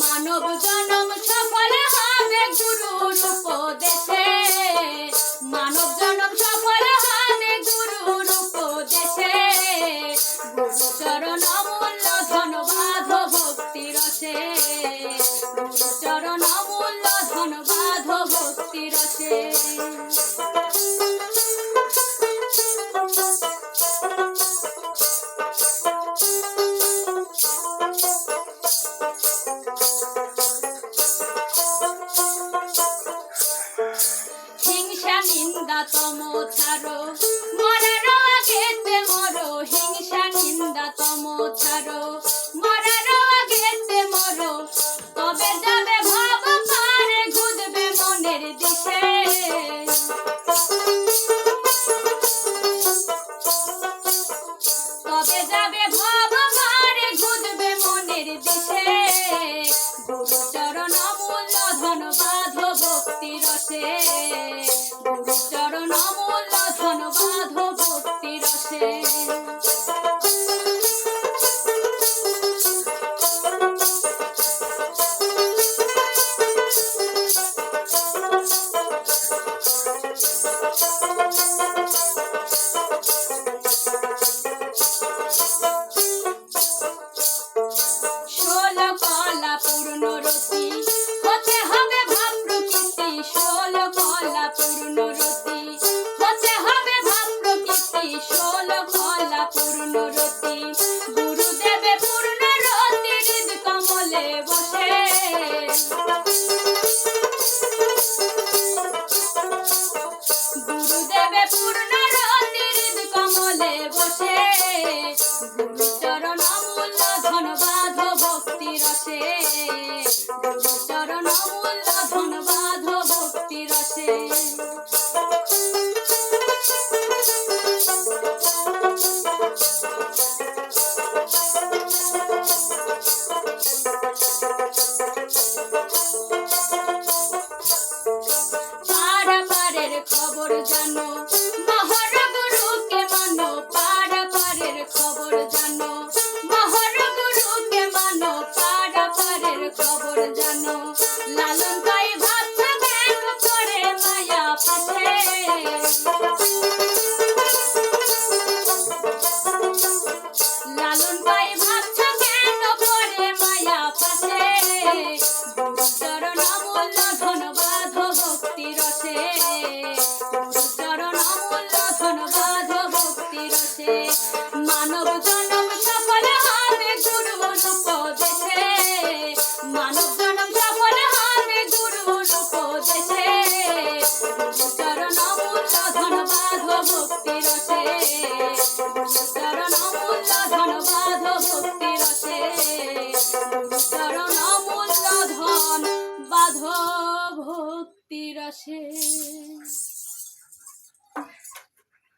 মানব জনম সফল হবে গুরুর পদে তম ছাড়ো মরার আগেতে মরো, হিংসা নিন্দা তম ছাড়ো মরার আগেতে মরো, তবে যাবে ভাব পারে, ঘুরবে মনের দিশে। তবে যাবে ভাব পারে, ঘুরবে মনের দিশে। গুরু চরণ মূল্য ধন বাধ ভক্তি রসে। কমলে বসে। গুরু চরণ মূল্য ধনবাদ ভক্তি রসে। গুরু চরণ মূল্য ধনবাদ ভক্তি রসে। খবর জানো তোর জানো ভক্তি রসে